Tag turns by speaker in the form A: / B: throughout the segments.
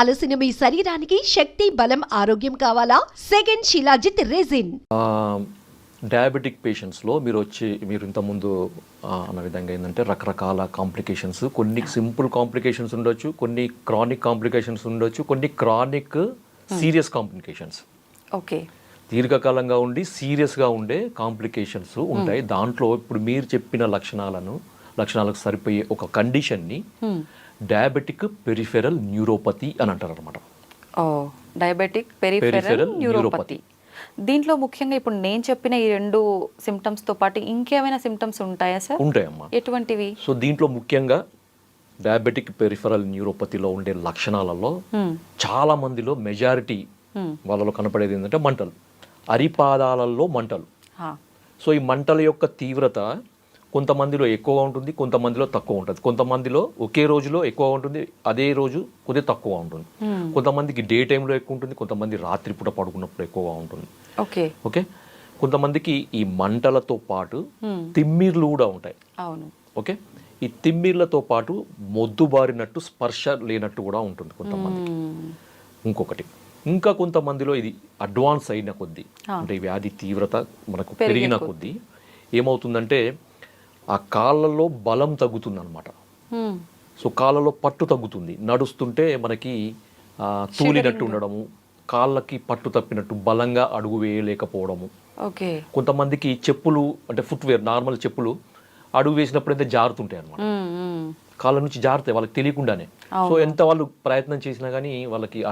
A: అలసిన మీ శరీరానికి శక్తి బలం ఆరోగ్యం కావాలా? Second shilajit resin.
B: డయాబెటిక్ పేషెంట్స్లో మీరు వచ్చి మీరు ఇంతకుముందు అన్న విధంగా ఏంటంటే రకరకాల కాంప్లికేషన్స్ కొన్ని సింపుల్ కాంప్లికేషన్స్ ఉండొచ్చు కొన్ని క్రానిక్ కాంప్లికేషన్స్ ఉండొచ్చు కొన్ని క్రానిక్ సీరియస్ కాంప్లికేషన్స్
C: ఓకే
B: దీర్ఘకాలంగా ఉండి సీరియస్గా ఉండే కాంప్లికేషన్స్ ఉంటాయి. దాంట్లో ఇప్పుడు మీరు చెప్పిన లక్షణాలను లక్షణాలకు సరిపోయే ఒక కండిషన్ని డయాబెటిక్ పెరిఫెరల్ న్యూరోపతి అని అంటారు అనమాట
C: ఓ డయాబెటిక్ పెరిఫెరల్. న్యూరోపతి దీంట్లో ముఖ్యంగా ఇప్పుడు నేను చెప్పిన ఈ రెండు symptoms తో పాటు ఇంకేమైనా సిమ్టమ్స్ ఉంటాయా సార్
B: ఉంటాయమ్మా
C: ఎటువంటివి
B: సో దీంట్లో ముఖ్యంగా డయాబెటిక్ పెరిఫరల్ న్యూరోపతిలో ఉండే లక్షణాలలో. చాలా మందిలో మెజారిటీ. వాళ్ళలో కనపడేది ఏంటంటే మంటలు అరిపాదాలలో మంటలు. సో ఈ మంటల యొక్క తీవ్రత కొంతమందిలో ఎక్కువగా ఉంటుంది కొంతమందిలో తక్కువ ఉంటుంది. కొంతమందిలో ఒకే రోజులో ఎక్కువ ఉంటుంది అదే రోజు కొద్దిగా తక్కువ ఉంటుంది.
C: Hmm.
B: కొంతమందికి డే టైంలో ఎక్కువ ఉంటుంది కొంతమంది రాత్రిపూట పడుకున్నప్పుడు ఎక్కువగా ఉంటుంది.
C: ఓకే.
B: ఓకే? కొంతమందికి ఈ మంటలతో పాటు
C: Hmm.
B: తిమ్మిర్లు కూడా ఉంటాయి.
C: అవును.
B: ఓకే? ఈ తిమ్మిర్లతో పాటు మొద్దుబారినట్టు స్పర్శ లేనట్టు కూడా ఉంటుంది కొంతమంది
C: Hmm.
B: ఇంకొకటి ఇంకా కొంతమందిలో ఇది అడ్వాన్స్ అయిన కొద్దీ అంటే వ్యాధి తీవ్రత మనకు పెరిగిన కొద్దీ ఏమవుతుందంటే ఆ కాళ్ళలో బలం తగ్గుతుంది అనమాట. సో కాళ్ళలో పట్టు తగ్గుతుంది. నడుస్తుంటే మనకి తూలినట్టు ఉండడము కాళ్ళకి పట్టు తప్పినట్టు బలంగా అడుగు వేయలేకపోవడము.
C: ఓకే.
B: కొంతమందికి చెప్పులు అంటే ఫుట్వేర్ నార్మల్ చెప్పులు అడుగు వేసినప్పుడు అయితే జారుతుంటాయి అనమాట. కాళ్ళ నుంచి జారుతాయి వాళ్ళకి తెలియకుండానే. సో ఎంత వాళ్ళు ప్రయత్నం చేసినా కానీ వాళ్ళకి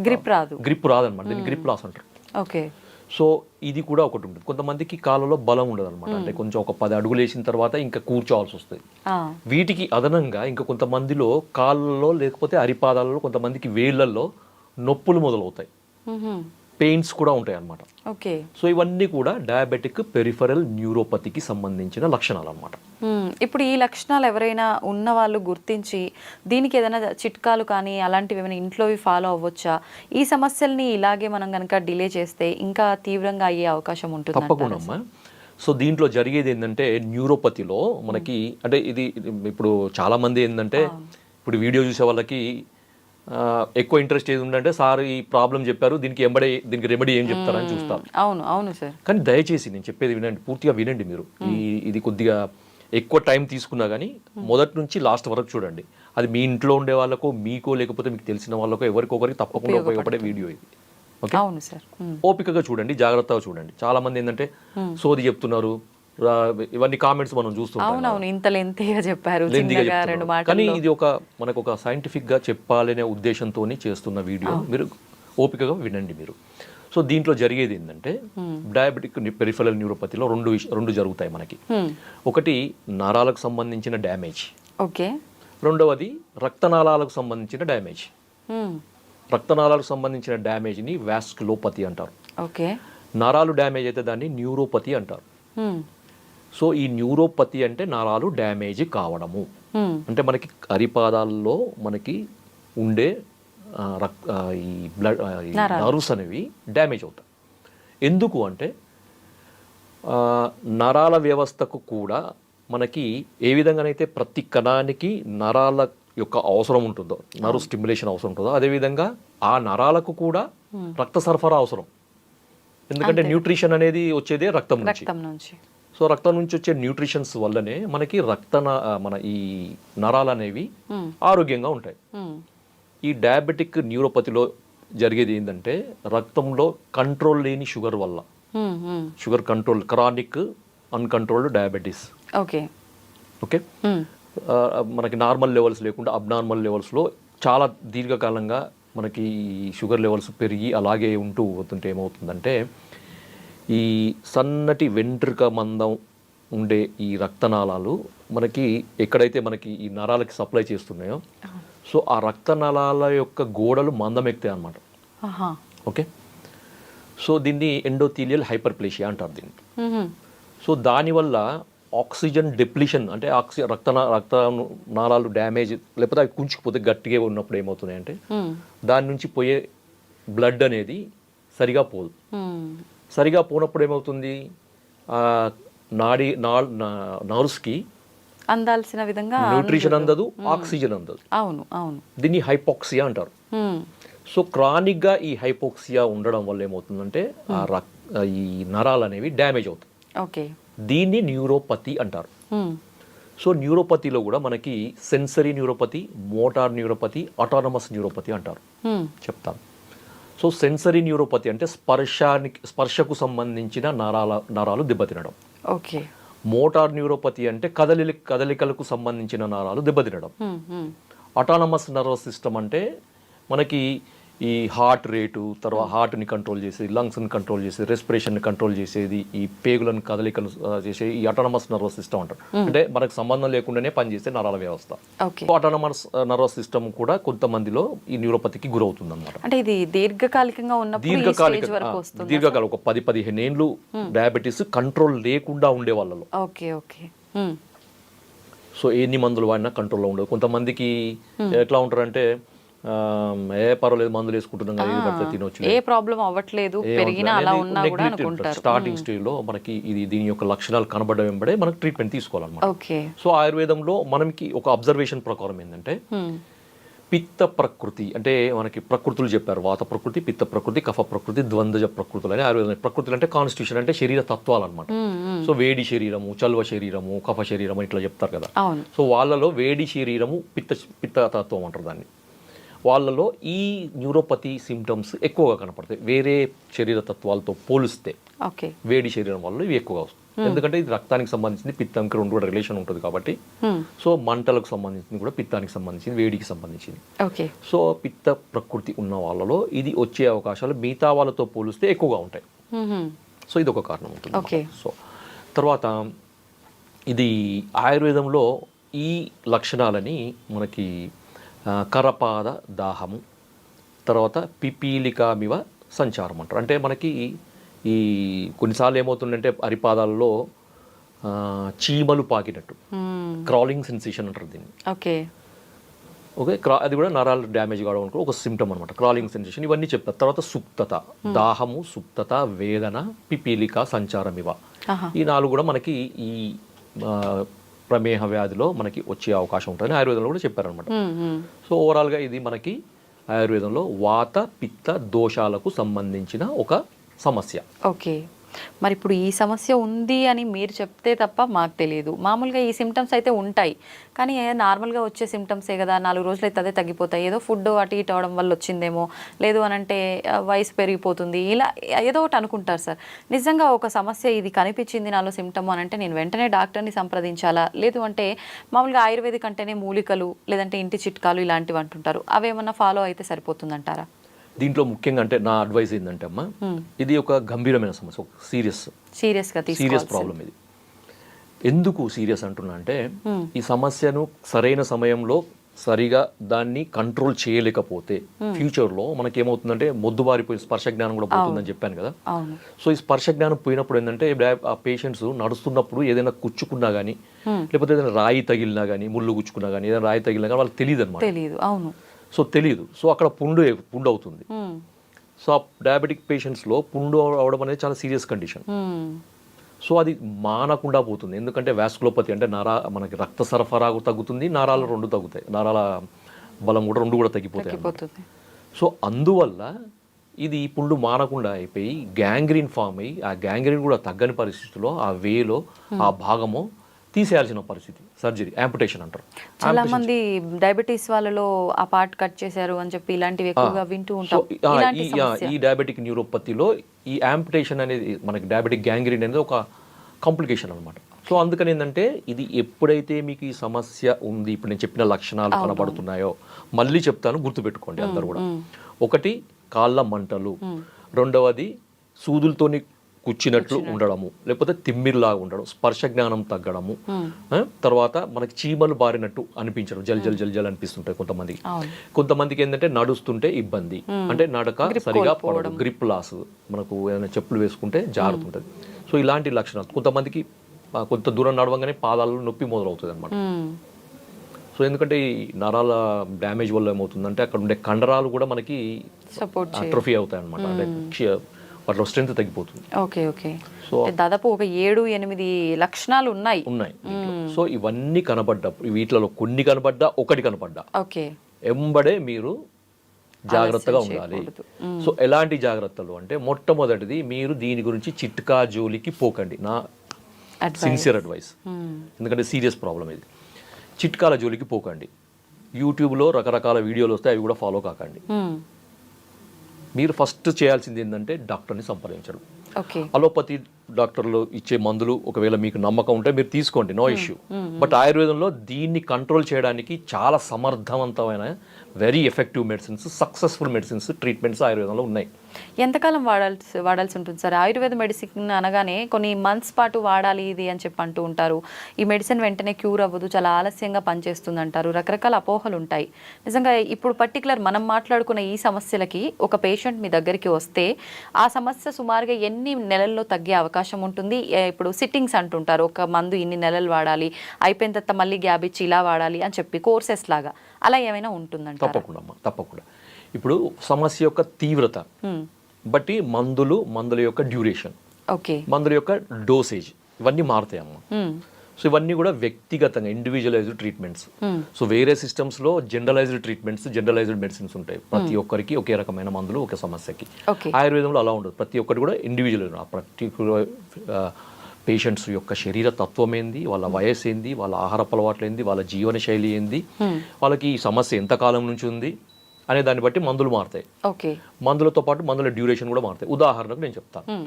C: గ్రిప్ రాదు.
B: గ్రిప్ రాదనమాట దీన్ని గ్రిప్ లాస్ అంటారు.
C: ఓకే.
B: సో ఇది కూడా ఒకటి ఉంటుంది. కొంతమందికి కాళ్ళలో బలం ఉండదు అనమాట అంటే కొంచెం ఒక పది అడుగులు వేసిన తర్వాత ఇంకా కూర్చోవాల్సి వస్తుంది. వీటికి అదనంగా ఇంకా కొంతమందిలో కాళ్ళలో లేకపోతే అరిపాదాలలో కొంతమందికి వేళ్ళల్లో నొప్పులు మొదలవుతాయి. పెయిన్స్ కూడా ఉంటాయి అన్నమాట.
C: ఓకే.
B: సో ఇవన్నీ కూడా డయాబెటిక్ పెరిఫరల్ న్యూరోపతికి సంబంధించిన లక్షణాలు అనమాట.
C: ఇప్పుడు ఈ లక్షణాలు ఎవరైనా ఉన్న వాళ్ళు గుర్తించి దీనికి ఏదైనా చిట్కాలు కానీ అలాంటివి ఏమైనా ఇంట్లోవి ఫాలో అవ్వచ్చా? ఈ సమస్యల్ని ఇలాగే మనం కనుక డిలే చేస్తే ఇంకా తీవ్రంగా అయ్యే అవకాశం ఉంటుంది
B: తప్పకుండా అమ్మా. సో దీంట్లో జరిగేది ఏంటంటే న్యూరోపతిలో మనకి అంటే ఇది ఇప్పుడు చాలా మంది ఏంటంటే ఇప్పుడు వీడియో చూసే వాళ్ళకి ఎక్కువ ఇంట్రెస్ట్ ఏది ఉందంటే సార్ ఈ ప్రాబ్లం చెప్పారు దీనికి ఎంబడే దీనికి రెమెడీ ఏం చెప్తారని చూస్తారు
C: అవును అవును సార్.
B: కానీ దయచేసి నేను చెప్పేది వినండి పూర్తిగా వినండి మీరు. ఈ ఇది కొద్దిగా ఎక్కువ టైం తీసుకున్నా కానీ మొదటి నుంచి లాస్ట్ వరకు చూడండి. అది మీ ఇంట్లో ఉండే వాళ్ళకో మీకో లేకపోతే మీకు తెలిసిన వాళ్ళకో ఎవరికొకరికి తప్పకుండా ఉపయోగపడే వీడియో ఇది. ఓకే?
C: అవును సార్.
B: ఓపికగా చూడండి జాగ్రత్తగా చూడండి. చాలా మంది ఏంటంటే సోది చెప్తున్నారు ఇవన్నీ కామెంట్స్ మనం చూస్తుంటాం
C: అవునవును ఇంత లెంతీగా చెప్పారు రెండు. మాటలు
B: కానీ ఇది ఒక మనకు ఒక సైంటిఫిక్గా చెప్పాలనే ఉద్దేశంతో చేస్తున్న వీడియో. మీరు ఓపికగా వినండి మీరు. సో దీంట్లో జరిగేది ఏంటంటే డయాబెటిక్ పెరిఫరల్ న్యూరోపతిలో రెండు రెండు జరుగుతాయి మనకి. ఒకటి నరాలకు సంబంధించిన డ్యామేజ్
C: ఓకే.
B: రెండవది రక్తనాళాలకు సంబంధించిన డ్యామేజ్. రక్తనాళాలకు సంబంధించిన డ్యామేజ్ని వ్యాస్కులోపతి అంటారు.
C: ఓకే.
B: నరాలు డ్యామేజ్ అయితే దాన్ని న్యూరోపతి అంటారు. సో ఈ న్యూరోపతి అంటే నరాలు డ్యామేజ్ కావడము. అంటే మనకి అరిపాదాల్లో మనకి ఉండే ఈ బ్లడ్ నర్వ్స్ అనేవి డ్యామేజ్ అవుతాయి. ఎందుకు అంటే నరాల వ్యవస్థకు కూడా మనకి ఏ విధంగానైతే ప్రతి కణానికి నరాల యొక్క అవసరం ఉంటుందో నరు స్టిమ్యులేషన్ అవసరం ఉంటుందో అదేవిధంగా ఆ నరాలకు కూడా రక్త సరఫరా అవసరం. ఎందుకంటే న్యూట్రిషన్ అనేది వచ్చేదే రక్తం నుంచి. సో రక్తం నుంచి వచ్చే న్యూట్రిషన్స్ వల్లనే మనకి రక్త మన ఈ నరాలు అనేవి. ఆరోగ్యంగా ఉంటాయి. ఈ డయాబెటిక్ న్యూరోపతిలో జరిగేది ఏంటంటే రక్తంలో కంట్రోల్ లేని షుగర్ వల్ల. Sugar control chronic uncontrolled diabetes
C: okay
B: okay మనకి నార్మల్ లెవెల్స్ లేకుండా అబ్నార్మల్ లెవెల్స్లో చాలా దీర్ఘకాలంగా మనకి ఈ షుగర్ లెవెల్స్ పెరిగి అలాగే ఉంటూ పోతుంటే ఏమవుతుందంటే ఈ సన్నటి వెంట్రుక మందం ఉండే ఈ రక్తనాళాలు మనకి ఎక్కడైతే మనకి ఈ నరాలకి సప్లై చేస్తున్నాయో సో ఆ రక్తనాళాల యొక్క గోడలు మందం ఎక్కుతాయి అన్నమాట
C: ఆహా
B: ఓకే సో దీన్ని ఎండోథీలియల్ హైపర్ప్లేషియా అంటారు దీన్ని. సో దానివల్ల ఆక్సిజన్ డిప్లిషన్ అంటే ఆక్సి రక్త రక్త నాళాలు డ్యామేజ్ లేకపోతే అవి కుంచుకుపోతే గట్టిగా ఉన్నప్పుడు ఏమవుతున్నాయి అంటే. దాని నుంచి పోయే బ్లడ్ అనేది సరిగా పోదు. సరిగా పోనప్పుడు ఏమవుతుంది? నాడి నర్వ్స్కి
C: అందాల్సిన విధంగా
B: న్యూట్రిషన్ అందదు. ఆక్సిజన్ అందదు.
C: అవును అవును.
B: దీన్ని హైపాక్సియా అంటారు. సో క్రానిక్గా ఈ హైపోక్సియా ఉండడం వల్ల ఏమవుతుందంటే ఆ రక్ ఈ నరాలు అనేవి డ్యామేజ్ అవుతాయి.
C: ఓకే.
B: దీన్ని న్యూరోపతి అంటారు. సో న్యూరోపతిలో కూడా మనకి sensory neuropathy motor neuropathy autonomous neuropathy అంటారు. చెప్తాను. సో సెన్సరీ న్యూరోపతి అంటే స్పర్శానికి స్పర్శకు సంబంధించిన నరాల నరాలు దెబ్బతినడం.
C: ఓకే.
B: మోటార్ న్యూరోపతి అంటే కదలి కదలికలకు సంబంధించిన నరాలు దెబ్బతినడం. అటానమస్ నర్వస్ సిస్టమ్ అంటే మనకి ఈ హార్ట్ రేటు తర్వాత హార్ట్ని కంట్రోల్ చేసేది లంగ్స్ని కంట్రోల్ చేసేది రెస్పిరేషన్ని కంట్రోల్ చేసేది ఈ పేగులను కదలికలు చేసే ఈ అటానమస్ నర్వస్ సిస్టమ్ అంటారు. అంటే మనకు సంబంధం లేకుండానే పనిచేసే నరాల వ్యవస్థ. అటానమస్ నర్వస్ సిస్టమ్ కూడా కొంతమందిలో ఈ న్యూరోపతికి గురవుతుంది అనమాట
C: అంటే ఇది దీర్ఘకాలికంగా ఈ
B: దీర్ఘకాలిక
C: స్టేజ్ వరకు
B: ఆ,
C: వస్తుంది?
B: దీర్ఘకాలం ఒక పది పదిహేను ఏళ్ళు డయాబెటీస్ కంట్రోల్ లేకుండా ఉండే వాళ్ళలో.
C: Okay okay. మ్మ్.
B: సో ఎన్ని మందులు వాడినా కంట్రోల్లో ఉండదు. కొంతమందికి ఎట్లా ఉంటారంటే ఏ పర్వాలేదు మందులు వేసుకుంటున్నాం కదా ఇది పడితే తినొచ్చు
C: ఏ ప్రాబ్లం అవ్వట్లేదు పెరిగినా అలా ఉన్నా కూడా అనుకుంటారు.
B: స్టార్టింగ్ స్టేజ్లో మనకి ఇది దీని యొక్క లక్షణాలు కనబడడం వెంబడే మనకి ట్రీట్మెంట్ తీసుకోవాలన్నమాట.
C: ఓకే.
B: సో ఆయుర్వేదంలో మనకి ఒక అబ్జర్వేషన్ ప్రకారం ఏంటంటే. పిత్త ప్రకృతి అంటే మనకి ప్రకృతులు చెప్పారు వాత ప్రకృతి పిత్త ప్రకృతి కఫ ప్రకృతి ద్వంద్వజ ప్రకృతులు అని ఆయుర్వేదం ప్రకృతులు అంటే కాన్స్టిట్యూషన్ అంటే శరీర తత్వాలు అనమాట. సో వేడి శరీరము చల్వ శరీరము కఫ శరీరము ఇట్లా చెప్తారు కదా. సో వాళ్ళలో వేడి శరీరము పిత్త పిత్త తత్వం అంటారు దాన్ని. వాళ్ళలో ఈ న్యూరోపతి సిమ్టమ్స్ ఎక్కువగా కనపడతాయి. వేరే శరీర తత్వాలతో పోలిస్తే
C: ఓకే.
B: వేడి శరీరం వల్ల ఇవి ఎక్కువగా వస్తాయి. ఎందుకంటే ఇది రక్తానికి సంబంధించింది పిత్తంకి రెండు కూడా రిలేషన్ ఉంటుంది కాబట్టి.
C: మ్మ్.
B: సో మంటలకు సంబంధించింది కూడా పిత్తానికి సంబంధించింది వేడికి సంబంధించింది.
C: ఓకే.
B: సో పిత్త ప్రకృతి ఉన్న వాళ్ళలో ఇది వచ్చే అవకాశాలు మిగతా వాళ్ళతో పోలిస్తే ఎక్కువగా ఉంటాయి.
C: మ్మ్.
B: సో ఇది ఒక కారణం ఉంటుంది
C: ఓకే.
B: సో తర్వాత ఇది ఆయుర్వేదంలో ఈ లక్షణాలని మనకి కరపాద దాహము తర్వాత పిపీలికామివ సంచారం అంటారు. అంటే మనకి ఈ కొన్నిసార్లు ఏమవుతుందంటే అరిపాదాల్లో చీమలు పాకినట్టు. క్రాలింగ్ సెన్సేషన్ అంటారు దీన్ని.
C: ఓకే.
B: ఓకే క్రా అది కూడా నరాలు డ్యామేజ్ కావడం అనుకో ఒక సిమ్టమ్ అనమాట క్రాలింగ్ సెన్సేషన్ ఇవన్నీ చెప్తారు తర్వాత సుప్తత. దాహము సుప్తత వేదన పిపీలిక సంచారం ఇవ. ఈ నాలుగు కూడా మనకి ఈ ప్రమేహ వ్యాధిలో మనకి వచ్చే అవకాశం ఉంటుందని ఆయుర్వేదంలో కూడా చెప్పారనమాట. సో ఓవరాల్గా ఇది మనకి ఆయుర్వేదంలో వాత పిత్త దోషాలకు సంబంధించిన ఒక సమస్య.
C: ఓకే. మరి ఇప్పుడు ఈ సమస్య ఉంది అని మీరు చెప్తే తప్ప మాకు తెలియదు. మామూలుగా ఈ సిమ్టమ్స్ అయితే ఉంటాయి. కానీ నార్మల్గా వచ్చే సిమ్టమ్సే కదా నాలుగు రోజులు అయితే అదే తగ్గిపోతాయి. ఏదో ఫుడ్ అటు ఇటు అవడం వల్ల వచ్చిందేమో లేదు అని అంటే వయసు పెరిగిపోతుంది. ఇలా ఏదో ఒకటి అనుకుంటారు సార్. నిజంగా ఒక సమస్య ఇది కనిపించింది నాలో సిమ్టమ్ అని అంటే నేను వెంటనే డాక్టర్ని సంప్రదించాలా? లేదు అంటే మామూలుగా ఆయుర్వేదిక్ అంటేనే మూలికలు లేదంటే ఇంటి చిట్కాలు ఇలాంటివి అంటుంటారు. అవేమన్నా ఫాలో అయితే సరిపోతుందంటారా?
B: దీంట్లో ముఖ్యంగా అంటే నా అడ్వైస్ ఏంటంటే అమ్మా ఇది ఒక గంభీరమైన సమస్య ఒక సీరియస్ సీరియస్
C: తీసుకోవాలి
B: ప్రాబ్లం ఇది. ఎందుకు సీరియస్ అంటున్నా అంటే ఈ సమస్యను సరైన సమయంలో సరిగా దాన్ని కంట్రోల్ చేయలేకపోతే ఫ్యూచర్లో మనకి ఏమవుతుందంటే మొద్దుబారిపోయి స్పర్శ జ్ఞానం కూడా పోతుందని చెప్పాను కదా. సో ఈ స్పర్శ జ్ఞానం పోయినప్పుడు ఏంటంటే ఆ పేషెంట్స్ నడుస్తున్నప్పుడు ఏదైనా కుచ్చుకున్నా కానీ లేకపోతే ఏదైనా రాయి తగిలినా కానీ ముళ్ళు గుచ్చుకున్నా కానీ ఏదైనా రాయి తగిలినా కానీ వాళ్ళకి తెలియదు అనమాట
C: తెలియదు. అవును.
B: సో తెలియదు సో అక్కడ పుండు పుండు అవుతుంది.
C: మ్మ్.
B: సో ఆ డయాబెటిక్ పేషెంట్స్లో పుండు అవడం అనేది చాలా సీరియస్ కండిషన్
C: మ్మ్.
B: సో అది మానకుండా పోతుంది. ఎందుకంటే వ్యాస్కులోపతి అంటే నరా మనకి రక్త సరఫరా తగ్గుతుంది నరాలు రెండు తగ్గుతాయి. నరాల బలం కూడా రెండు కూడా తగ్గిపోతాయి సో అందువల్ల ఇది పుండు మానకుండా అయిపోయి గ్యాంగ్రీన్ ఫామ్ అయ్యి ఆ గ్యాంగ్రీన్ కూడా తగ్గని పరిస్థితిలో ఆ వేలో ఆ భాగము తీసేయాల్సిన పరిస్థితి సర్జరీ యాంపుటేషన్ అంటారు.
C: చాలా మంది డయాబెటీస్ వాళ్ళలో ఆ పార్ట్ కట్ చేశారు అని చెప్పి ఇలాంటివి ఎక్కువగా వింటూ ఉంటాం.
B: ఈ డయాబెటిక్ న్యూరోపతిలో ఈ యాంపుటేషన్ అనేది మనకి డయాబెటిక్ గ్యాంగ్రీన్ అనేది ఒక కాంప్లికేషన్ అనమాట సో అందుకని ఏంటంటే ఇది ఎప్పుడైతే మీకు ఈ సమస్య ఉంది ఇప్పుడు నేను చెప్పిన లక్షణాలు కనబడుతున్నాయో మళ్ళీ చెప్తాను గుర్తుపెట్టుకోండి అందరు కూడా. ఒకటి కాళ్ళ మంటలు. రెండవది సూదులతోని కుచ్చినట్లు ఉండడము లేకపోతే తిమ్మిరిలాగా ఉండడం స్పర్శ జ్ఞానం తగ్గడము తర్వాత మనకి చీమలు బారినట్టు అనిపించడం జల్ జల్ జల్ జల్ అనిపిస్తుంటాయి కొంతమందికి. కొంతమందికి ఏంటంటే నడుస్తుంటే ఇబ్బంది. అంటే నడక సరిగా పడదు. గ్రిప్ లాస్ మనకు ఏదైనా చెప్పులు వేసుకుంటే జారుతుంటది. సో ఇలాంటి లక్షణాలు. కొంతమందికి కొంత దూరం నడవంగానే పాదాలలో నొప్పి మొదలవుతుంది అనమాట. సో ఎందుకంటే ఈ నరాల డ్యామేజ్ వల్ల ఏమవుతుందంటే అక్కడ ఉండే కండరాలు కూడా మనకి అట్రోఫీ అవుతాయి అనమాట అంటే వాటిలో స్ట్రెంత్ తగ్గిపోతుంది.
C: Okay okay.
B: సో
C: దాదాపు ఒక ఏడు ఎనిమిది లక్షణాలు ఉన్నాయి.
B: ఉన్నాయి. సో ఇవన్నీ కనబడ్డప్పుడు వీటిలో కొన్ని కనబడ్డా ఒకటి కనబడ్డా.
C: ఓకే.
B: ఎంబడే మీరు జాగ్రత్తగా ఉండాలి. సో ఎలాంటి జాగ్రత్తలు? అంటే మొట్టమొదటిది మీరు దీని గురించి చిట్కా జోలికి పోకండి. నా. Sincere advice. ఎందుకంటే సీరియస్ ప్రాబ్లం ఇది. చిట్కాల జోలికి పోకండి. యూట్యూబ్లో రకరకాల వీడియోలు వస్తాయి అవి కూడా ఫాలో కాకండి. మీరు ఫస్ట్ చేయాల్సింది ఏంటంటే డాక్టర్ని సంప్రదించడం. అలోపతి డాక్టర్లు ఇచ్చే మందులు ఒకవేళ మీకు నమ్మకం ఉంటే మీరు తీసుకోండి నో ఇష్యూ. బట్ ఆయుర్వేదంలో దీన్ని కంట్రోల్ చేయడానికి చాలా సమర్థవంతమైన very effective medicines successful medicines treatments ఆయుర్వేదంలో ఉన్నాయి.
C: ఎంతకాలం వాడాల్సి వాడాల్సి ఉంటుంది సార్? ఆయుర్వేద మెడిసిన్ అనగానే కొన్ని మంత్స్ పాటు వాడాలి ఇది అని చెప్పి అంటూ ఉంటారు. ఈ మెడిసిన్ వెంటనే క్యూర్ అవ్వదు చాలా ఆలస్యంగా పనిచేస్తుంది అంటారు రకరకాల అపోహలు ఉంటాయి. నిజంగా ఇప్పుడు పర్టికులర్ మనం మాట్లాడుకున్న ఈ సమస్యలకి ఒక పేషెంట్ మీ దగ్గరికి వస్తే ఆ సమస్య సుమారుగా ఎన్ని నెలల్లో తగ్గే అవకాశం ఉంటుంది? ఇప్పుడు సిట్టింగ్స్ అంటుంటారు. ఒక మందు ఇన్ని నెలలు వాడాలి అయిపోయిన తర్వాత మళ్ళీ గ్యాబ్ ఇచ్చి ఇలా వాడాలి అని చెప్పి కోర్సెస్ లాగా. అలా ఏమైనా ఉంటుందంటే
B: తప్పకుండా తప్పకుండా. ఇప్పుడు సమస్య యొక్క తీవ్రత. బట్టి మందులు మందుల యొక్క డ్యూరేషన్.
C: ఓకే.
B: మందుల యొక్క డోసేజ్. ఇవన్నీ మారుతాయి అమ్మా. సో ఇవన్నీ కూడా వ్యక్తిగతంగా ఇండివిజువలైజ్డ్ ట్రీట్మెంట్స్ సో వేరే సిస్టమ్స్లో జనరలైజ్డ్ ట్రీట్మెంట్స్ జనరలైజ్డ్ మెడిసిన్స్ ఉంటాయి. ప్రతి ఒక్కరికి ఒకే రకమైన మందులు ఒక సమస్యకి. ఆయుర్వేదంలో అలా ఉండదు. ప్రతి ఒక్కటి కూడా ఇండివిజువల్ పర్టికులర్ పేషెంట్స్ యొక్క శరీర తత్వం ఏంది వాళ్ళ వయసు ఏంది వాళ్ళ ఆహారపు అలవాట్లు ఏంది వాళ్ళ జీవన శైలి ఏంది. వాళ్ళకి ఈ సమస్య ఎంత కాలం నుంచి ఉంది? అనే దాన్ని బట్టి మందులు మారుతాయి.
C: ఓకే.
B: మందులతో పాటు మందుల డ్యూరేషన్ కూడా మారుతాయి. ఉదాహరణకు నేను చెప్తాను.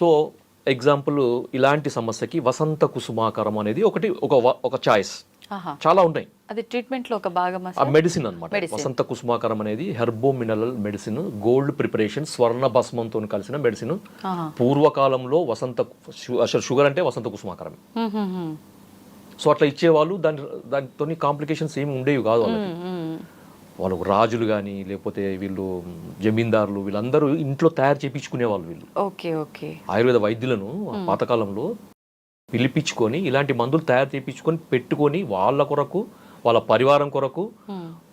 B: సో ఎగ్జాంపుల్ ఇలాంటి సమస్యకి వసంత కుసుమాకరం అనేది ఒకటి ఒక ఒక చాయిస్ చాలా ఉన్నాయి
C: అది ట్రీట్మెంట్లో ఒక సార్
B: మెడిసిన్ అనమాట వసంత కుసుమాకరం అనేది herbo mineral medicine gold preparation స్వర్ణ భస్మంతో కలిసిన మెడిసిన్. పూర్వకాలంలో వసంత అసలు షుగర్ అంటే వసంత కుసుమాకరం. సో అట్లా ఇచ్చేవాళ్ళు దాని దానితో కాంప్లికేషన్స్ ఏమి ఉండేవి కాదు వాళ్ళకి.
C: హ్మ్, హ్మ్.
B: వాళ్ళు రాజులు కానీ లేకపోతే వీళ్ళు జమీందారులు వీళ్ళందరూ ఇంట్లో తయారు చేయించుకునే వాళ్ళు వీళ్ళు
C: ఓకే ఓకే
B: ఆయుర్వేద వైద్యులను పాతకాలంలో పిలిపించుకొని ఇలాంటి మందులు తయారు చేయించుకొని పెట్టుకొని వాళ్ళ కొరకు వాళ్ళ పరివారం కొరకు.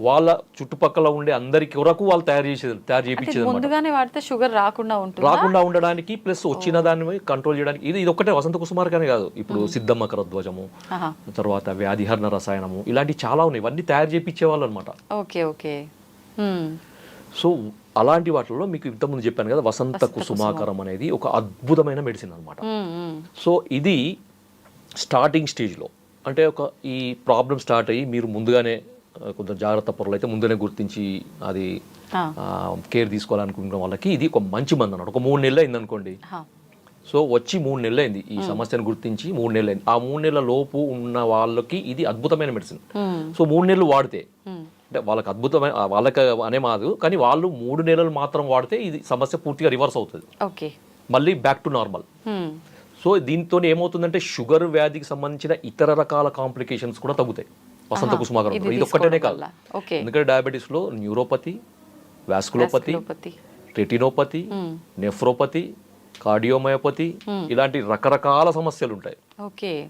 B: వాళ్ళ చుట్టుపక్కల ఉండే అందరి కొరకు వాళ్ళు తయారు చేసేది తయారు చేయించేది
C: ముందుగానే వాడితే షుగర్ రాకుండా ఉంటుంది?
B: రాకుండా ఉండడానికి ప్లస్ వచ్చిన దాన్ని కంట్రోల్ చేయడానికి ఇది ఇది ఒక్కటే వసంత కుసుమార్గానే కాదు. ఇప్పుడు సిద్ధమ్మ కరధ్వజము
C: ఆహా.
B: తర్వాత వ్యాధిహరణ రసాయనము ఇలాంటి చాలా ఉన్నాయి. ఇవన్నీ తయారు చేయించే వాళ్ళు అనమాట
C: ఓకే ఓకే.
B: సో అలాంటి వాటిల్లో మీకు ఇంతకుముందు చెప్పాను కదా వసంత కుసుమాకరం అనేది ఒక అద్భుతమైన మెడిసిన్ అనమాట. సో ఇది స్టార్టింగ్ స్టేజ్లో అంటే ఒక ఈ ప్రాబ్లం స్టార్ట్ అయ్యి మీరు ముందుగానే కొంచెం జాగ్రత్త పరులు అయితే ముందుగానే గుర్తించి అది. కేర్ తీసుకోవాలనుకున్న వాళ్ళకి ఇది ఒక మంచి మంది అన్నమాట ఒక మూడు నెలలు అయింది అనుకోండి. సో వచ్చి మూడు నెలలు అయింది ఈ సమస్యను గుర్తించి మూడు నెలలు అయింది ఆ మూడు నెలల లోపు ఉన్న వాళ్ళకి ఇది అద్భుతమైన మెడిసిన్. సో మూడు నెలలు వాడితే. అంటే వాళ్ళకి అద్భుతమైన వాళ్ళకి అనే మాదు కానీ వాళ్ళు మూడు నెలలు మాత్రం వాడితే ఇది సమస్య పూర్తిగా రివర్స్ అవుతుంది మళ్ళీ బ్యాక్ టు నార్మల్. సో దీంతో ఏమవుతుందంటే షుగర్ వ్యాధికి సంబంధించిన ఇతర రకాల కాంప్లికేషన్స్ కూడా తగ్గుతాయి. వసంత కుసుమాకరం
C: ఇది
B: ఒక్కటేనే కాదు. ఎందుకంటే డయాబెటీస్లో న్యూరోపతి వాస్కులోపతి
C: లోపతి
B: రెటినోపతి
C: హ్మ్.
B: నెఫ్రోపతి కార్డియోమయోపతి ఇలాంటి రకరకాల సమస్యలు ఉంటాయి.
C: ఓకే.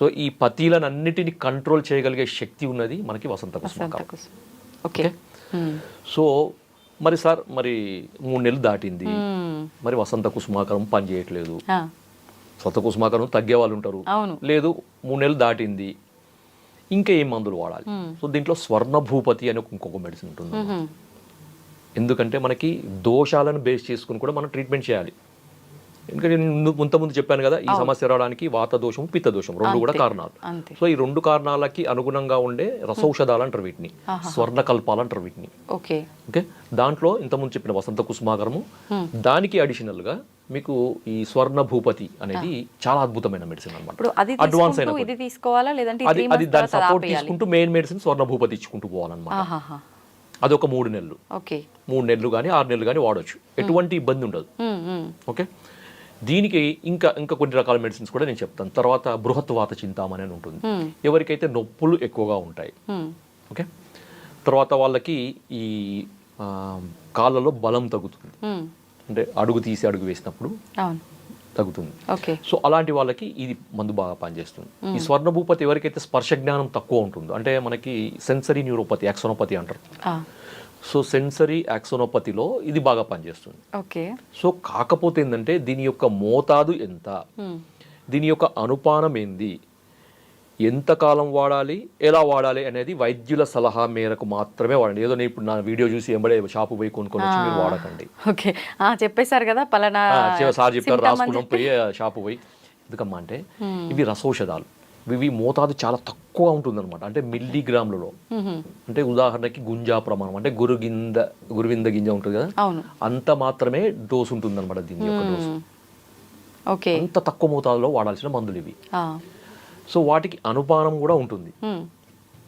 B: సో ఈ పతీలనన్నిటిని కంట్రోల్ చేయగలిగే శక్తి ఉన్నది మనకి వసంత కుసుమాకరం.
C: వసంత కుసుమ. ఓకే? హ్మ్.
B: సో మరి సార్ మరి మూడు నెలలు దాటింది. మరి వసంత కుసుమాకరం పని వసంత కుసుమాకరం తగ్గే వాళ్ళు ఉంటారు లేదు మూడు నెలలు దాటింది. ఇంకా ఏం మందులు వాడాలి. సో దీంట్లో స్వర్ణ భూపతి అని ఇంకొక మెడిసిన్ ఉంటుంది. ఎందుకంటే మనకి దోషాలను బేస్ చేసుకుని కూడా మనం ట్రీట్మెంట్ చేయాలి. ఎందుకంటే నేను ముందు- ముంత ముందు చెప్పాను కదా ఈ సమస్య రావడానికి వాత దోషం పిత్త దోషం రెండు కూడా కారణాలు. సో ఈ రెండు కారణాలకి అనుగుణంగా ఉండే రసౌషధాలు అంటారు వీటిని స్వర్ణ కల్పాలు అంటారు వీటిని.
C: ఓకే.
B: ఓకే? దాంట్లో ఇంతకుముందు చెప్పిన వసంత కుసుమాకరము దానికి అడిషనల్గా మీకు ఈ స్వర్ణ భూపతి అనేది చాలా అద్భుతమైన మెడిసిన్ అనమాట అడ్వాన్స్ అయిన
C: ఇది తీసుకోవాలా లేదంటే ఈ
B: అది దాని సపోర్ట్? తీసుకుంటూ మెయిన్ మెడిసిన్ స్వర్ణ భూపతి ఇచ్చుకుంటూ పోవాలన్నమాట. అది ఒక మూడు నెలలు.
C: ఓకే.
B: మూడు నెలలు కానీ ఆరు నెలలు కానీ వాడొచ్చు. ఎటువంటి ఇబ్బంది ఉండదు. ఓకే? దీనికి ఇంకా ఇంకా కొన్ని రకాల మెడిసిన్స్ కూడా నేను చెప్తాను. తర్వాత బృహత్ వాత చింతామణి అని ఉంటుంది. ఎవరికైతే నొప్పులు ఎక్కువగా ఉంటాయి. ఓకే? తర్వాత వాళ్ళకి ఈ కాళ్ళలో బలం తగ్గుతుంది. అంటే అడుగు తీసి అడుగు వేసినప్పుడు తగ్గుతుంది.
C: ఓకే.
B: సో అలాంటి వాళ్ళకి ఇది మందు బాగా పనిచేస్తుంది. ఈ స్వర్ణ భూపతి ఎవరికైతే స్పర్శ జ్ఞానం తక్కువ ఉంటుందో అంటే మనకి సెన్సరీ న్యూరోపతి యాక్సోనోపతి అంటారు. సో సెన్సరీ యాక్సోనోపతిలో ఇది బాగా పనిచేస్తుంది.
C: ఓకే.
B: సో కాకపోతే ఏంటంటే దీని యొక్క మోతాదు ఎంత. దీని యొక్క అనుపానం ఏంది? ఎంతకాలం వాడాలి? ఎలా వాడాలి అనేది వైద్యుల సలహా మేరకు మాత్రమే వాడండి. ఏదో నేను ఇప్పుడు నా వీడియో చూసి ఎంబడే షాపు పోయి కొనుక్కొని వచ్చి మీరు వాడకండి.
C: ఓకే. చెప్పేశారు కదా పలానా
B: సార్ చెప్పారు రాసుకున్నాం పోయి షాపు పోయి. ఎందుకమ్మా అంటే ఇవి రసౌషధాలు. ఇవి మోతాదు చాలా తక్కువ ఉంటుందన్నమాట. అంటే మిల్లీగ్రాములలో. అంటే ఉదాహరణకి గుంజా ప్రమాణం అంటే గురుగింద గురువింద గింజ ఉంటుంది కదా? అంత మాత్రమే డోసు ఉంటుందన్నమాట దీని యొక్క డోసు.
C: ఓకే.
B: అంత తక్కువ మోతాదులో వాడాల్సిన మందులు ఇవి. సో వాటికి అనుపానం కూడా ఉంటుంది.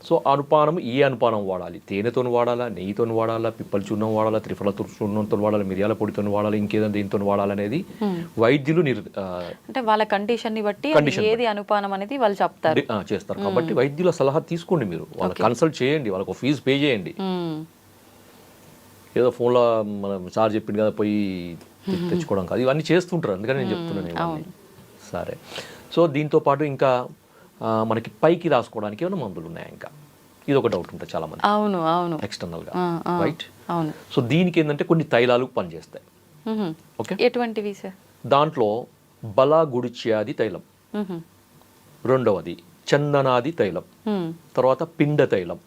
B: సో అనుపానం ఏ అనుపానం వాడాలి? తేనెతో వాడాలా? నెయ్యితో వాడాలా? పిప్పల చూర్ణం వాడాలా? త్రిఫల చూర్ణంతో వాడాలి? మిరియాల పొడితో వాడాలి? ఇంకేదైనా దీంతో వాడాలనేది వైద్యులు నిర్
C: అంటే వాళ్ళ కండిషన్ని బట్టి. ఏది అనుపానం అనేది వాళ్ళు చెప్తారు.
B: చేస్తారు. కాబట్టి వైద్యుల సలహా తీసుకోండి మీరు. వాళ్ళ కన్సల్ట్ చేయండి. వాళ్ళకు ఫీజు పే చేయండి. ఏదో ఫోన్లో మనం సార్ చెప్పింది కదా పోయి తెచ్చుకోవడం కాదు. ఇవన్నీ చేస్తుంటారు. అందుకని నేను చెప్తున్నాను సరే. సో దీంతో పాటు ఇంకా మనకి పైకి రాసుకోవడానికి ఏమైనా మందులు ఉన్నాయా ఇంకా? ఇది ఒక డౌట్ ఉంటుంది చాలా మంది
C: అవును. అవును
B: ఎక్స్టర్నల్గా. రైట్
C: అవును.
B: సో దీనికి ఏంటంటే కొన్ని తైలాలు పనిచేస్తాయి. ఓకే
C: ఎటువంటివి సార్?
B: దాంట్లో బలా గుడిచ్యాది తైలం. రెండవది చందనాది తైలం. తర్వాత పిండ తైలం.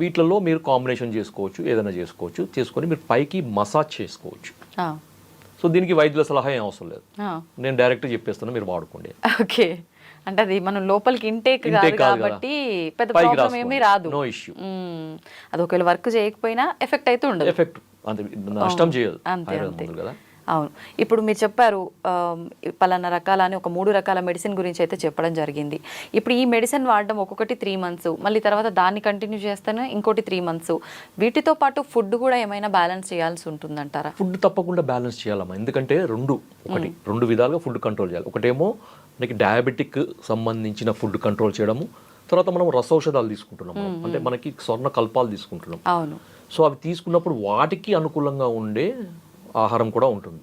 B: వీటిలలో మీరు కాంబినేషన్ చేసుకోవచ్చు ఏదైనా చేసుకోవచ్చు చేసుకొని మీరు పైకి మసాజ్ చేసుకోవచ్చు. సో దీనికి వైద్యుల సలహా ఏం అవసరం లేదు. నేను డైరెక్ట్ చెప్పేస్తాను మీరు వాడుకోండి.
C: ఓకే. అంటే అది మనం లోపలికి ఇంటేక్ కాదు. కాబట్టి పెద్ద ప్రాబ్లం. ఏమీ రాదు.
B: No issue.
C: అది ఒకవేళ వర్క్ చేయకపోయినా ఎఫెక్ట్ అయితే ఉండదు.
B: ఎఫెక్ట్ అంతే నష్టం చేయదు.
C: అంతే, అంతే. అవును. ఇప్పుడు మీరు చెప్పారు పలానా రకాల అని ఒక మూడు రకాల మెడిసిన్ గురించి అయితే చెప్పడం జరిగింది. ఇప్పుడు ఈ మెడిసిన్ వాడడం ఒక్కొక్కటి త్రీ మంత్స్ మళ్ళీ తర్వాత దాన్ని కంటిన్యూ చేస్తేనే ఇంకోటి త్రీ మంత్స్ వీటితో పాటు ఫుడ్ కూడా ఏమైనా బ్యాలెన్స్ చేయాల్సి ఉంటుందంటారా?
B: ఫుడ్ తప్పకుండా బ్యాలెన్స్ చేయాలమ్మా. ఎందుకంటే రెండు ఒకటి రెండు విధాలుగా ఫుడ్ కంట్రోల్ చేయాలి. ఒకటేమో మనకి డయాబెటిక్ సంబంధించిన ఫుడ్ కంట్రోల్ చేయడము తర్వాత మనం రసౌషధాలు తీసుకుంటున్నాం. అంటే మనకి స్వర్ణ కల్పాలు తీసుకుంటున్నాం
C: అవును.
B: సో అవి తీసుకున్నప్పుడు వాటికి అనుకూలంగా ఉండే ఆహారం కూడా ఉంటుంది.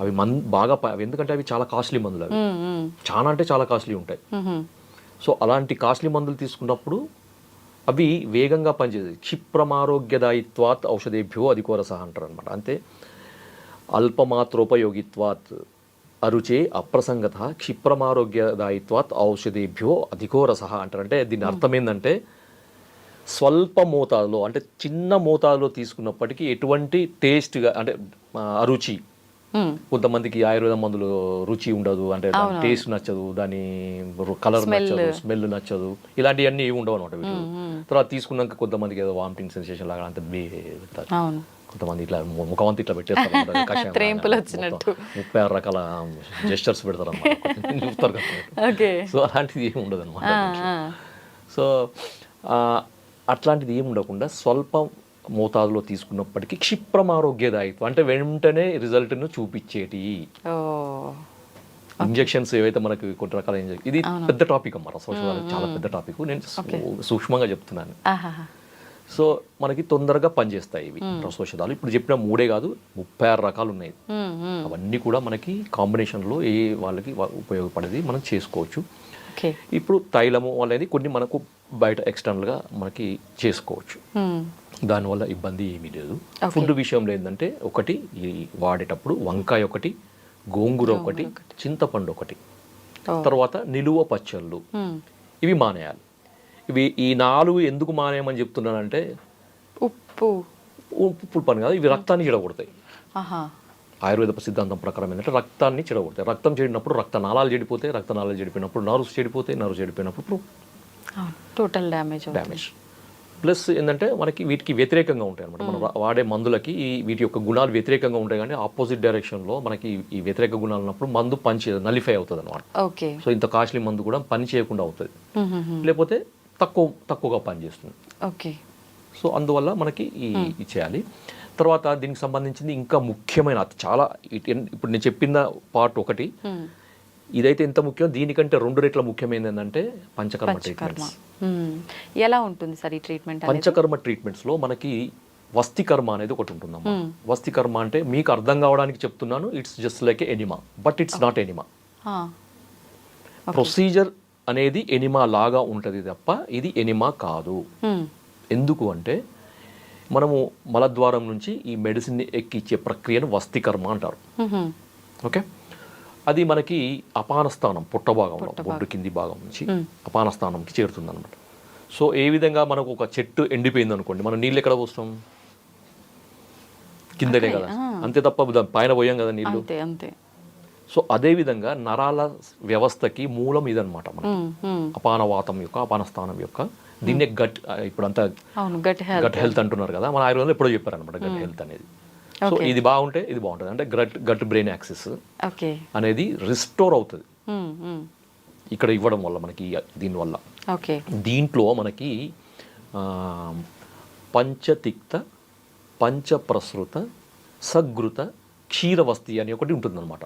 B: అవి మన్ బాగా ఎందుకంటే అవి చాలా కాస్ట్లీ మందులు అవి. చాలా అంటే చాలా కాస్ట్లీ ఉంటాయి. సో అలాంటి కాస్ట్లీ మందులు తీసుకున్నప్పుడు అవి వేగంగా పనిచేస్తాయి. క్షిప్రమారోగ్యదాయిత్వాత్ ఔషధేభ్యో అధికోరస అంటారు అనమాట అంతే. అల్పమాత్రోపయోగిత్వాత్ అరుచే అప్రసంగత క్షిప్రమారోగ్యదాయిత్వాత్ ఔషధేభ్యో అధికోరస అంటారు అంటే దీని అర్థం ఏంటంటే స్వల్ప మోతాదులో అంటే చిన్న మోతాదులో తీసుకున్నప్పటికీ ఎటువంటి టేస్ట్గా అంటే అరుచి. కొంతమందికి ఆయుర్వేద మందులు రుచి ఉండదు అంటే దాని టేస్ట్ నచ్చదు దాని కలర్ నచ్చదు స్మెల్ నచ్చదు ఇలాంటివన్నీ ఉండవు అనమాట వీటిలో. తర్వాత తీసుకున్నాక కొంతమందికి ఏదో వామిటింగ్ సెన్సేషన్ లాగా అంత పెడతారు. కొంతమంది ఇట్లా ముఖమంతా ఇట్లా పెట్టేస్తారు.
C: వచ్చినట్టు.
B: ముప్పై ఆరు రకాల జెస్టర్స్ పెడతారు
C: ఓకే.
B: సో అలాంటిది ఏమి ఉండదు అనమాట. సో అట్లాంటిది ఏమి ఉండకుండా స్వల్ప మోతాదులో తీసుకున్నప్పటికీ క్షిప్రం ఆరోగ్యదాయిత్వం అంటే వెంటనే రిజల్ట్ను చూపించేటి. ఇంజెక్షన్స్ ఏవైతే మనకి కొన్ని రకాల ఇంజెక్షన్ ఇది పెద్ద టాపిక్ అమ్మ రసౌషధాలు చాలా పెద్ద టాపిక్. నేను సూక్ష్మంగా చెప్తున్నాను. సో మనకి తొందరగా పనిచేస్తాయి ఇవి రసౌషధాలు ఇప్పుడు చెప్పిన మూడే కాదు ముప్పై ఆరు రకాలు ఉన్నాయి. అవన్నీ కూడా మనకి కాంబినేషన్లో ఏ వాళ్ళకి ఉపయోగపడేది మనం చేసుకోవచ్చు. ఇప్పుడు తైలము అనేది కొన్ని మనకు బయట ఎక్స్టర్నల్గా మనకి చేసుకోవచ్చు. దానివల్ల ఇబ్బంది ఏమీ లేదు. ఫుడ్ విషయంలో ఏంటంటే ఒకటి ఈ వాడేటప్పుడు వంకాయ ఒకటి గోంగూర ఒకటి చింతపండు ఒకటి. తర్వాత నిలువ పచ్చళ్ళు. ఇవి మానేయాలి. ఇవి ఈ నాలుగు ఎందుకు మానేయమని చెప్తున్నానంటే
C: ఉప్పు.
B: ఉప్పు పుల్పని కాదు ఇవి రక్తాన్ని చెడగొడతాయి. ఆయుర్వేద సిద్ధాంతం ప్రకారం ఏంటంటే రక్తాన్ని చెడగొడతాయి. రక్తం చెడినప్పుడు రక్త నాళాలు చెడిపోతాయి రక్త నాళాలు చెడిపోయినప్పుడు నర్వ్స్ చెడిపోతాయి నర్వ్స్ చెడిపోయినప్పుడు
C: టోటల్ డ్యామేజ్
B: డ్యామేజ్. ప్లస్ ఏంటంటే మనకి వీటికి వ్యతిరేకంగా ఉంటాయి అనమాట మనం వాడే మందులకి ఈ వీటి యొక్క గుణాలు వ్యతిరేకంగా ఉంటాయి కానీ ఆపోజిట్ డైరెక్షన్లో మనకి ఈ వ్యతిరేక గుణాలు ఉన్నప్పుడు మందు పని చేయదు నలిఫై అవుతుంది అనమాట
C: ఓకే.
B: సో ఇంత కాస్ట్లీ మందు కూడా పని చేయకుండా అవుతుంది. లేకపోతే తక్కువ తక్కువగా పనిచేస్తుంది
C: ఓకే.
B: సో అందువల్ల మనకి ఈ చేయాలి. తర్వాత దీనికి సంబంధించింది ఇంకా ముఖ్యమైన చాలా ఇట్- ఇప్పుడు నేను చెప్పిన పార్ట్ ఒకటి. ఇదైతే ఎంత ముఖ్యం? దీనికంటే రెండు రెట్ల ముఖ్యమైనది ఏంటంటే పంచకర్మ.
C: కర్మ
B: ట్రీట్మెంట్స్.
C: ఎలా ఉంటుంది సార్ ఈ ట్రీట్మెంట్
B: పంచకర్మ ట్రీట్మెంట్స్లో మనకి వస్తికర్మ అనేది ఒకటి ఉంటుందమ్మా. వస్తికర్మ అంటే మీకు అర్థం కావడానికి చెప్తున్నాను it's just like enema but it's not enema. Procedure అనేది ఎనిమా లాగా ఉంటుంది తప్ప ఇది ఎనిమా కాదు. ఎందుకు అంటే మనము మలద్వారం నుంచి ఈ మెడిసిన్ని ఎక్కిచ్చే ప్రక్రియను వస్తికర్మ అంటారు. ఓకే? అది మనకి అపాన స్థానం పుట్ట భాగంలో బొడ్డు కింది భాగం నుంచి అపాన స్థానంకి చేరుతుంది అనమాట సో ఏ విధంగా మనకు ఒక చెట్టు ఎండిపోయింది అనుకోండి మనం నీళ్ళు ఎక్కడ పోస్తాం? కిందనే కదా. అంతే తప్ప పైన పోయాం కదా నీళ్ళు.
C: అంతే అంతే.
B: సో అదే విధంగా నరాల వ్యవస్థకి మూలం ఇదనమాట
C: ఉమ్.
B: అపానవాతం యొక్క అపాన స్థానం యొక్క. దీన్నే గట్ ఇప్పుడంతా
C: అవును గట్ హెల్త్
B: గట్ హెల్త్. అంటున్నారు కదా. మన ఆయుర్వేదంలో ఎప్పుడో చెప్పారు అనమాట గట్ హెల్త్ అనేది. సో ఇది బాగుంటే ఇది బాగుంటుంది. అంటే gut gut brain access
C: okay.
B: అనేది రిస్టోర్ అవుతుంది. ఇక్కడ ఇవ్వడం వల్ల మనకి దీనివల్ల
C: ఓకే.
B: దీంట్లో మనకి పంచతిక్త పంచప్రసృత సగృత క్షీరవస్తి అని ఒకటి ఉంటుందన్నమాట.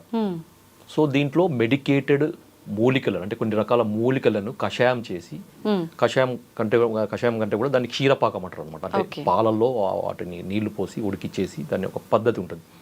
B: సో దీంట్లో మెడికేటెడ్ మూలికలను అంటే కొన్ని రకాల మూలికలను కషాయం చేసి
C: ఉమ్.
B: కషాయం కంటే కషాయం కంటే కూడా దాన్ని క్షీరపాకం అంటారు అనమాట అంటే. పాలల్లో వాటిని నీళ్ళు పోసి ఉడికిచ్చేసి దాన్ని ఒక పద్ధతి ఉంటుంది